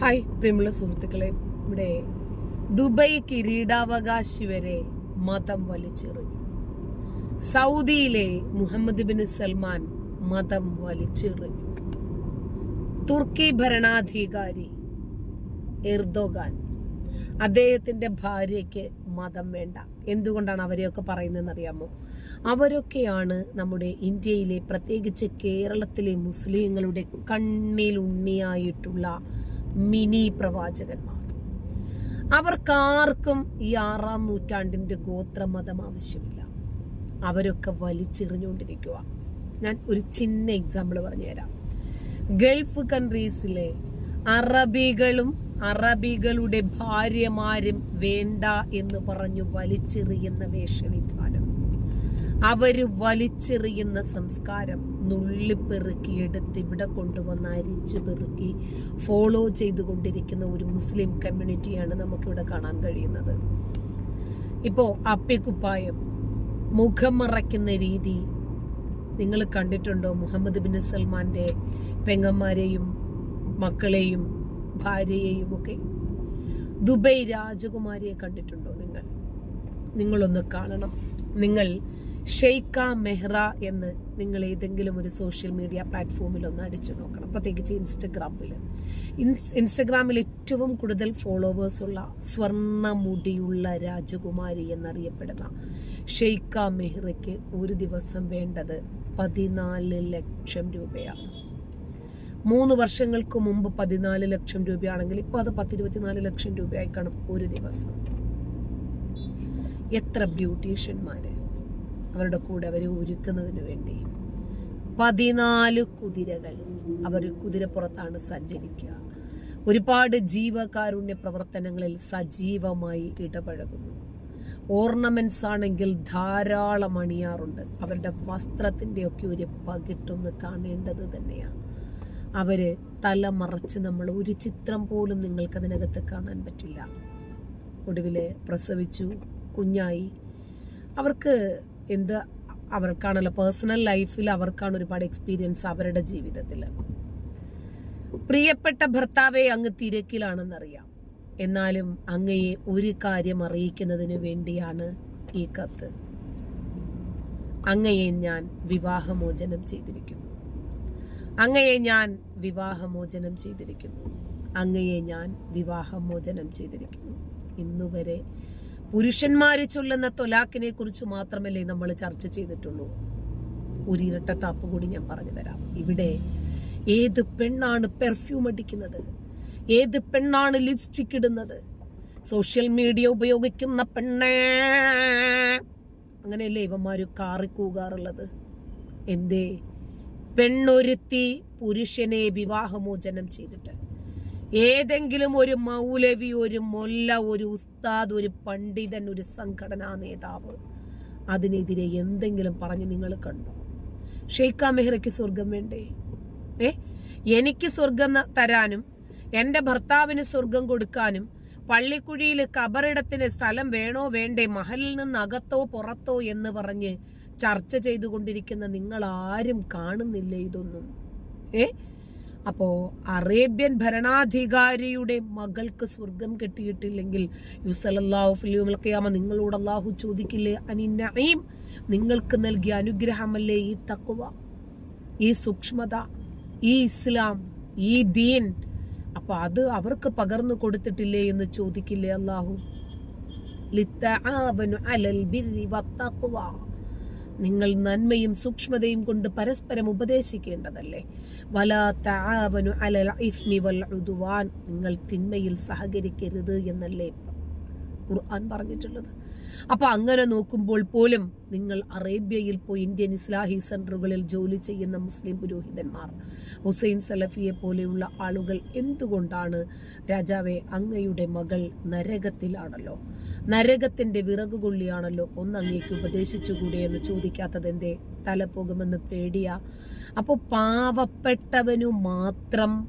Hi പ്രിയമുള്ള സുഹൃത്തുക്കളെ. ഇവിടെ ദുബൈ കിരീടാവകാശി വരെ മതം വലിച്ചെറിഞ്ഞു. സൗദിയിലെ മുഹമ്മദ് ബിൻ സൽമാൻ മതം വലിച്ചെറിഞ്ഞു. തുർക്കി ഭരണാധികാരി എർദോഗാൻ അദ്ദേഹത്തിന്റെ ഭാര്യയ്ക്ക് മതം വേണ്ട. എന്തുകൊണ്ടാണ് അവരെയൊക്കെ പറയുന്നതെന്ന് അറിയാമോ അവരൊക്കെയാണ് നമ്മുടെ ഇന്ത്യയിലെ പ്രത്യേകിച്ച് കേരളത്തിലെ മുസ്ലിങ്ങളുടെ കണ്ണിലുണ്ണിയായിട്ടുള്ള മിനി പ്രവാചകന്മാർ. അവർക്കാർക്കും ഈ ആറാം നൂറ്റാണ്ടിന്റെ ഗോത്രമതം ആവശ്യമില്ല. അവരൊക്കെ വലിച്ചെറിഞ്ഞുകൊണ്ടിരിക്കുക ഞാൻ ഒരു ചിന്ന എക്സാമ്പിൾ പറഞ്ഞുതരാം. ഗൾഫ് കൺട്രീസിലെ അറബികളും അറബികളുടെ ഭാര്യമാരും വേണ്ട എന്ന് പറഞ്ഞു വലിച്ചെറിയുന്ന വേഷവിധാനം. അവർ വലിച്ചെറിയുന്ന സംസ്കാരം നുള്ളിപ്പെറുക്കി എടുത്ത് ഇവിടെ കൊണ്ടുവന്ന് അരിച്ചു പെറുക്കി ഫോളോ ചെയ്തുകൊണ്ടിരിക്കുന്ന ഒരു മുസ്ലിം കമ്മ്യൂണിറ്റിയാണ് നമുക്കിവിടെ കാണാൻ കഴിയുന്നത്. ഇപ്പോൾ അപ്പിക്കുപ്പായം മുഖം മറയ്ക്കുന്ന രീതി നിങ്ങൾ കണ്ടിട്ടുണ്ടോ? മുഹമ്മദ് ബിൻ സൽമാന്റെ പെങ്ങന്മാരെയും മക്കളെയും ഭാര്യയെയും ഒക്കെ ദുബൈ രാജകുമാരിയെ കണ്ടിട്ടുണ്ടോ നിങ്ങൾ? നിങ്ങളൊന്ന് കാണണം. നിങ്ങൾ ഷെയ്ക്ക മെഹ്റ എന്ന് നിങ്ങൾ ഏതെങ്കിലും ഒരു സോഷ്യൽ മീഡിയ പ്ലാറ്റ്ഫോമിൽ ഒന്ന് അടിച്ചു നോക്കണം. പ്രത്യേകിച്ച് ഇൻസ്റ്റഗ്രാമിൽ. ഇൻസ്റ്റഗ്രാമിൽ ഏറ്റവും കൂടുതൽ ഫോളോവേഴ്സ് ഉള്ള സ്വർണ മുടിയുള്ള രാജകുമാരി എന്നറിയപ്പെടുന്ന ഷെയ്ക്ക മെഹ്റയ്ക്ക് ഒരു ദിവസം വേണ്ടത് പതിനാല് ലക്ഷം രൂപയാണ്. മൂന്ന് വർഷങ്ങൾക്ക് മുമ്പ് പതിനാല് ലക്ഷം രൂപയാണെങ്കിൽ ഇപ്പോൾ അത് പത്തിരുപത്തിനാല് ലക്ഷം രൂപയായി കാണും ഒരു ദിവസം. എത്ര ബ്യൂട്ടീഷ്യന്മാര് അവരുടെ കൂടെ അവർ ഒരുക്കുന്നതിന് വേണ്ടി. പതിനാല് കുതിരകൾ അവർ കുതിരപ്പുറത്താണ് സഞ്ചരിക്കുക. ഒരുപാട് ജീവകാരുണ്യ പ്രവർത്തനങ്ങളിൽ സജീവമായി ഇടപഴകുന്നു. ഓർണമെന്റ്സ് ആണെങ്കിൽ ധാരാളം അണിയാറുണ്ട്. അവരുടെ വസ്ത്രത്തിന്റെയൊക്കെ ഒരു പകിട്ടൊന്ന് കാണേണ്ടത് തന്നെയാണ് അവർ തല മറച്ച് നമ്മൾ ഒരു ചിത്രം പോലും നിങ്ങൾക്ക് അതിനകത്ത് കാണാൻ പറ്റില്ല. ഒടുവിൽ പ്രസവിച്ചു കുഞ്ഞായി. അവർക്ക് എന്ത് അവർക്കാണല്ലോ പേഴ്സണൽ ലൈഫിൽ അവർക്കാണ് ഒരുപാട് എക്സ്പീരിയൻസ് അവരുടെ ജീവിതത്തിൽ പ്രിയപ്പെട്ട ഭർത്താവെ അങ്ങ് തിരക്കിലാണെന്നറിയാം. എന്നാലും അങ്ങയെ ഒരു കാര്യം അറിയിക്കുന്നതിന് വേണ്ടിയാണ് ഈ കത്ത്. അങ്ങയെ ഞാൻ വിവാഹമോചനം ചെയ്തിരിക്കുന്നു. അങ്ങയെ ഞാൻ വിവാഹമോചനം ചെയ്തിരിക്കുന്നു. അങ്ങയെ ഞാൻ വിവാഹമോചനം ചെയ്തിരിക്കുന്നു. ഇന്നുവരെ പുരുഷന്മാര് ചൊല്ലുന്ന തൊലാക്കിനെ കുറിച്ച് മാത്രമല്ലേ നമ്മൾ ചർച്ച ചെയ്തിട്ടുള്ളൂ. ഒരു ഇരട്ടത്താപ്പ് കൂടി ഞാൻ പറഞ്ഞു തരാം. ഇവിടെ ഏത് പെണ്ണാണ് പെർഫ്യൂം അടിക്കുന്നത്? ഏത് പെണ്ണാണ് ലിപ്സ്റ്റിക് ഇടുന്നത്? സോഷ്യൽ മീഡിയ ഉപയോഗിക്കുന്ന പെണ്ണേ. അങ്ങനെയല്ലേ ഇവന്മാർ കാറി കൂകാറുള്ളത്? എന്തേ? പെണ്ണൊരുത്തി പുരുഷനെ വിവാഹമോചനം ചെയ്തിട്ട്. ഏതെങ്കിലും ഒരു മൗലവി ഒരു മൊല്ല ഒരു ഉസ്താദ് ഒരു പണ്ഡിതൻ ഒരു സംഘടനാ നേതാവ് അതിനെതിരെ എന്തെങ്കിലും പറഞ്ഞ് നിങ്ങൾ കണ്ടോ? ഷെയ്ഖ മെഹ്റയ്ക്ക് സ്വർഗം വേണ്ടേ? ഏ? എനിക്ക് സ്വർഗം തരാനും എന്റെ ഭർത്താവിന് സ്വർഗം കൊടുക്കാനും പള്ളിക്കുഴിയിൽ കബറിടത്തിന് സ്ഥലം വേണോ വേണ്ടേ മഹലിൽ നിന്ന് അകത്തോ പുറത്തോ എന്ന് പറഞ്ഞ് ചർച്ച ചെയ്തുകൊണ്ടിരിക്കുന്ന നിങ്ങൾ ആരും കാണുന്നില്ല ഇതൊന്നും. ഏ? അപ്പോ അറേബ്യൻ ഭരണാധികാരിയുടെ മകൾക്ക് സ്വർഗം കിട്ടിയിട്ടില്ലെങ്കിൽ യുസലല്ലാഹുഫിലിയാമ നിങ്ങളോട് അള്ളാഹു ചോദിക്കില്ലേ? അനിന്നയും നിങ്ങൾക്ക് നൽകിയ അനുഗ്രഹമല്ലേ ഈ തക്കുവ ഈ സൂക്ഷ്മത ഈ ഇസ്ലാം ഈ ദീൻ? അപ്പോൾ അത് അവർക്ക് പകർന്നു കൊടുത്തിട്ടില്ലേ എന്ന് ചോദിക്കില്ലേ അള്ളാഹു ലിത്തആവനു അലൽ ബിരി വത്തഖ്വ നിങ്ങൾ നന്മയും സൂക്ഷ്മതയും കൊണ്ട് പരസ്പരം ഉപദേശിക്കേണ്ടതല്ലേ? വലാ തആവനു അലൽ ഇസ്മി വൽ നിങ്ങൾ തിന്മയിൽ സഹകരിക്കരുത് എന്നല്ലേ ഖുർആൻ പറഞ്ഞിട്ടുള്ളത്? അപ്പൊ അങ്ങനെ നോക്കുമ്പോൾ പോലും നിങ്ങൾ അറേബ്യയിൽ പോയി ഇന്ത്യൻ ഇസ്ലാഹി സെന്ററുകളിൽ ജോലി ചെയ്യുന്ന മുസ്ലിം പുരോഹിതന്മാർ ഹുസൈൻ സലഫിയെ പോലെയുള്ള ആളുകൾ എന്തുകൊണ്ടാണ് രാജാവെ അങ്ങയുടെ മകൾ നരകത്തിലാണല്ലോ? നരകത്തിന്റെ വിറകുകൊള്ളിയാണല്ലോ ഒന്ന് അങ്ങേക്ക് ഉപദേശിച്ചുകൂടെ എന്ന് ചോദിക്കാത്തത് എന്തേ? തല പോകുമെന്ന് പേടിയാ. അപ്പോൾ പാവപ്പെട്ടവനു മാത്രം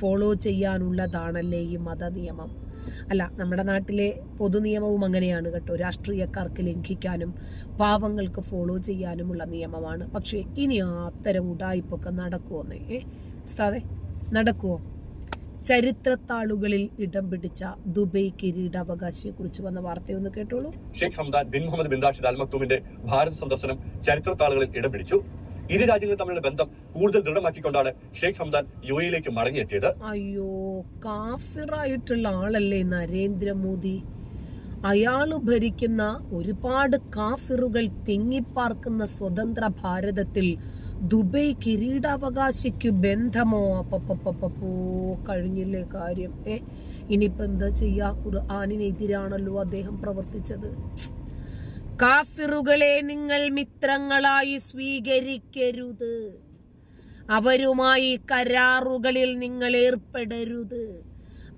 ഫോളോ ചെയ്യാനുള്ളതാണല്ലേ ഈ മതനിയമം? അല്ല നമ്മുടെ നാട്ടിലെ പൊതു നിയമവും അങ്ങനെയാണ് കേട്ടോ. രാഷ്ട്രീയക്കാർക്ക് ലംഘിക്കാനും പാവങ്ങൾക്ക് ഫോളോ ചെയ്യാനുമുള്ള നിയമമാണ്. പക്ഷേ ഇനി അത്തരം ഉടായ്പൊക്കെ നടക്കുമോന്നേ ഏ ഉസ്താദെ നടക്കുമോ ചരിത്രത്താളുകളിൽ ഇടം പിടിച്ച ദുബൈ കിരീടാവകാശിയെ കുറിച്ച് വന്ന വാർത്തയൊന്ന് കേട്ടോളൂ. Sheikh Hamdan bin Mohammed bin Rashid Al മക്തൂമിന്റെ ഭാരത സന്ദർശനം ചരിത്രത്താളുകളിൽ ഇടം പിടിച്ചു. ഇരു രാജ്യങ്ങളും തമ്മിലുള്ള ബന്ധം കൂടുതൽ ദൃഢമാക്കിക്കൊണ്ടാണ് ഷെയ്ഖ് ഹംദാൻ യു എയിലേക്ക് മടങ്ങിയെത്തിയത്. അയ്യോ കാഫിറായിട്ടുള്ള ആളല്ലേ നരേന്ദ്രമോദി? അയാൾ ഭരിക്കുന്ന ഒരുപാട് കാഫിറുകൾ തിങ്ങിപ്പാർക്കുന്ന സ്വതന്ത്ര ഭാരതത്തിൽ ദുബൈ കിരീടാവകാശിക്ക് ബന്ധമോ? അപ്പപ്പപ്പപ്പോ കഴിഞ്ഞില്ലേ കാര്യം. ഏ ഇനിയിപ്പോ എന്താ ചെയ്യാ? ഖുർആാനിനെതിരാണല്ലോ അദ്ദേഹം പ്രവർത്തിച്ചത്. കാഫിറുകളെ നിങ്ങൾ മിത്രങ്ങളായി സ്വീകരിക്കരുത്. അവരുമായി കരാറുകളിൽ നിങ്ങൾ ഏർപ്പെടരുത്.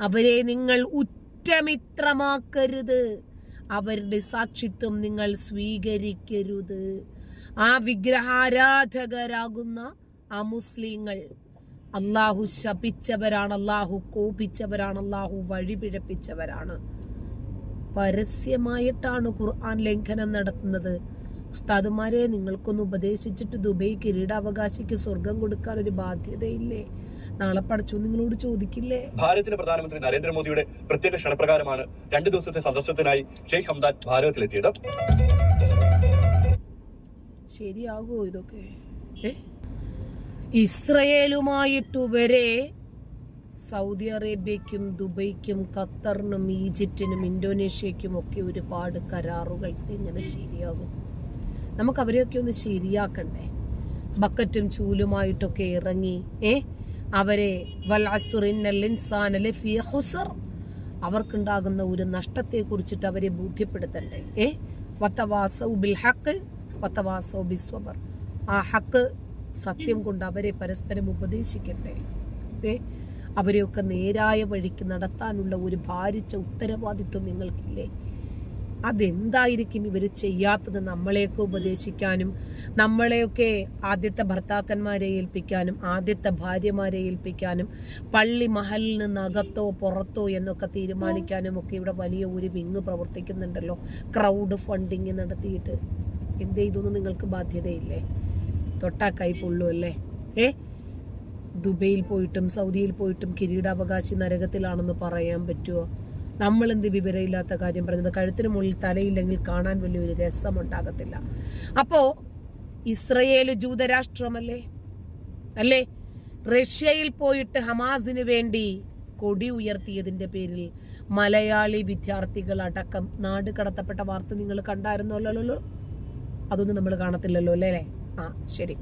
അവരെ നിങ്ങൾ ഉറ്റമിത്രമാക്കരുത്. അവരുടെ സാക്ഷിത്വം നിങ്ങൾ സ്വീകരിക്കരുത്. ആ വിഗ്രഹാരാധകരാകുന്ന ആ മുസ്ലിങ്ങൾ അള്ളാഹു ശപിച്ചവരാണ് അള്ളാഹു കോപിച്ചവരാണ് അള്ളാഹു വഴിപിഴപ്പിച്ചവരാണ്. പരസ്യമായിട്ടാണ് ഖുർആൻ ലംഘനം നടത്തുന്നത്. ഉസ്താദുമാരെ നിങ്ങൾക്കൊന്ന് ഉപദേശിച്ചിട്ട് ദുബൈ കിരീടാവകാശിക്ക് സ്വർഗം കൊടുക്കാൻ ഒരു ബാധ്യതയില്ലേ? നാളെ പഠിച്ചു നിങ്ങളോട് ചോദിക്കില്ലേ? ഭാരതത്തിലെ പ്രധാനമന്ത്രി നരേന്ദ്രമോദിയുടെ പ്രത്യേക ക്ഷണപ്രകാരമാണ് രണ്ടു ദിവസത്തെ സന്ദർശനത്തിനായി ഷെയ്ഖ് ഹംദാൻ ഭാരതത്തിലെത്തിയത്. ശരിയാകുമോ ഇതൊക്കെ? ഇസ്രയേലുമായിട്ടു ഇസ്രയേലുമായിട്ട് വരെ സൗദി അറേബ്യയ്ക്കും ദുബൈക്കും ഖത്തറിനും ഈജിപ്തിനും ഇന്തോനേഷ്യയ്ക്കും ഒക്കെ ഒരുപാട് കരാറുകൾ എങ്ങനെ ശരിയാകും. നമുക്ക് അവരെയൊക്കെ ഒന്ന് ശരിയാക്കണ്ടേ? ബക്കറ്റും ചൂലുമായിട്ടൊക്കെ ഇറങ്ങി ഏ? അവരെ അവർക്കുണ്ടാകുന്ന ഒരു നഷ്ടത്തെ കുറിച്ചിട്ട് അവരെ ബോധ്യപ്പെടുത്തണ്ടേ ഏ? വത്തവാസൗ ബിൽ ആ ഹക്ക് സത്യം കൊണ്ട് അവരെ പരസ്പരം ഉപദേശിക്കട്ടെ ഏ? അവരെയൊക്കെ നേരായ വഴിക്ക് നടത്താനുള്ള ഒരു ഭാരിച്ച ഉത്തരവാദിത്വം നിങ്ങൾക്കില്ലേ? അതെന്തായിരിക്കും ഇവർ ചെയ്യാത്തത് നമ്മളെയൊക്കെ ഉപദേശിക്കാനും നമ്മളെയൊക്കെ ആദ്യത്തെ ഭർത്താക്കന്മാരെ ഏൽപ്പിക്കാനും ആദ്യത്തെ ഭാര്യമാരെ ഏൽപ്പിക്കാനും പള്ളി മഹലിൽ നിന്ന് അകത്തോ പുറത്തോ എന്നൊക്കെ തീരുമാനിക്കാനും ഒക്കെ ഇവിടെ വലിയ ഒരു വിങ് പ്രവർത്തിക്കുന്നുണ്ടല്ലോ. ക്രൗഡ് ഫണ്ടിങ് നടത്തിയിട്ട്. എന്തേ ഇതൊന്നും നിങ്ങൾക്ക് ബാധ്യതയില്ലേ? തൊട്ടാ കൈ അല്ലേ? ഏ? ദുബൈയിൽ പോയിട്ടും സൗദിയിൽ പോയിട്ടും കിരീടാവകാശി നരകത്തിലാണെന്ന് പറയാൻ പറ്റുമോ? നമ്മളെന്ത് വിവരമില്ലാത്ത കാര്യം പറയുന്നത്? കഴുത്തിന് മുകളിൽ തലയില്ലെങ്കിൽ കാണാൻ വലിയൊരു രസമുണ്ടാകത്തില്ല. അപ്പോ ഇസ്രയേൽ ജൂതരാഷ്ട്രമല്ലേ? അല്ലേ? റഷ്യയിൽ പോയിട്ട് ഹമാസിന് വേണ്ടി കൊടി ഉയർത്തിയതിന്റെ പേരിൽ മലയാളി വിദ്യാർത്ഥികൾ അടക്കം നാട് കടത്തപ്പെട്ട വാർത്ത നിങ്ങൾ കണ്ടായിരുന്നല്ലോ അതൊന്നും നമ്മൾ കാണത്തില്ലല്ലോ അല്ലേ? ആ ശരി.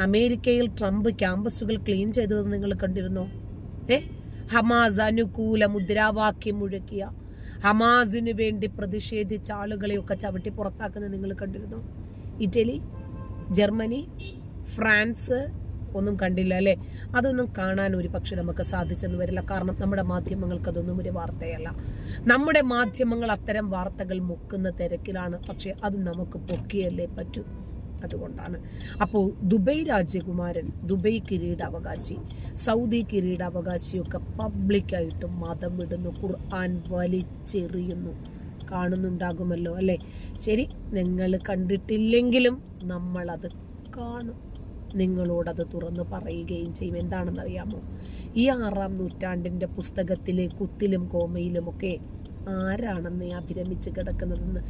അമേരിക്കയിൽ ട്രംപ് ക്യാമ്പസുകൾ ക്ലീൻ ചെയ്തത് നിങ്ങൾ കണ്ടിരുന്നോ? ഏ? ഹമാസ് അനുകൂല മുദ്രാവാക്യം മുഴക്കിയ ഹമാസിനു വേണ്ടി പ്രതിഷേധിച്ച ആളുകളെയൊക്കെ ചവിട്ടി പുറത്താക്കുന്നത് നിങ്ങൾ കണ്ടിരുന്നു? ഇറ്റലി ജർമ്മനി ഫ്രാൻസ് ഒന്നും കണ്ടില്ല അല്ലേ? അതൊന്നും കാണാൻ ഒരു പക്ഷെ നമുക്ക് സാധിച്ചെന്ന് വരില്ല. കാരണം നമ്മുടെ മാധ്യമങ്ങൾക്ക് അതൊന്നും ഒരു വാർത്തയല്ല. നമ്മുടെ മാധ്യമങ്ങൾ അത്തരം വാർത്തകൾ മുക്കുന്ന തിരക്കിലാണ്. പക്ഷെ അത് നമുക്ക് പൊക്കിയല്ലേ പറ്റൂ? അതുകൊണ്ടാണ്. അപ്പോൾ ദുബൈ രാജകുമാരൻ ദുബൈ കിരീടാവകാശി സൗദി കിരീടാവകാശിയൊക്കെ പബ്ലിക്കായിട്ട് മതം വിടുന്നു ഖുർആൻ വലിച്ചെറിയുന്നു. കാണുന്നുണ്ടാകുമല്ലോ അല്ലേ? ശരി നിങ്ങൾ കണ്ടിട്ടില്ലെങ്കിലും നമ്മളത് കാണും. നിങ്ങളോടത് തുറന്ന് പറയുകയും ചെയ്യും. എന്താണെന്നറിയാമോ? ഈ ആറാം നൂറ്റാണ്ടിന്റെ പുസ്തകത്തിലെ കുത്തിലും കോമയിലുമൊക്കെ ആരാണെന്ന് അഭിരമിച്ച് കിടക്കുന്നതെന്ന്.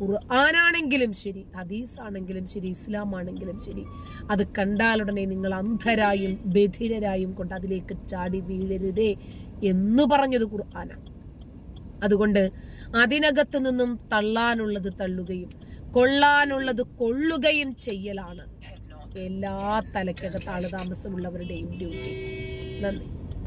ഖുർആാനാണെങ്കിലും ശരി ഹദീസ് ആണെങ്കിലും ശരി ഇസ്ലാം ആണെങ്കിലും ശരി. അത് കണ്ടാലുടനെ നിങ്ങൾ അന്ധരായും ബധിരരായും കൊണ്ട് അതിലേക്ക് ചാടി വീഴരുതേ എന്ന് പറഞ്ഞത് ഖുർആാനാണ് അതുകൊണ്ട് അതിനകത്ത് നിന്നും തള്ളാനുള്ളത് തള്ളുകയും കൊള്ളാനുള്ളത് കൊള്ളുകയും ചെയ്യലാണ്. എല്ലാ തലയ്ക്കകത്ത് ആൾ താമസമുള്ളവരുടെയും ഡ്യൂട്ടി നന്ദി.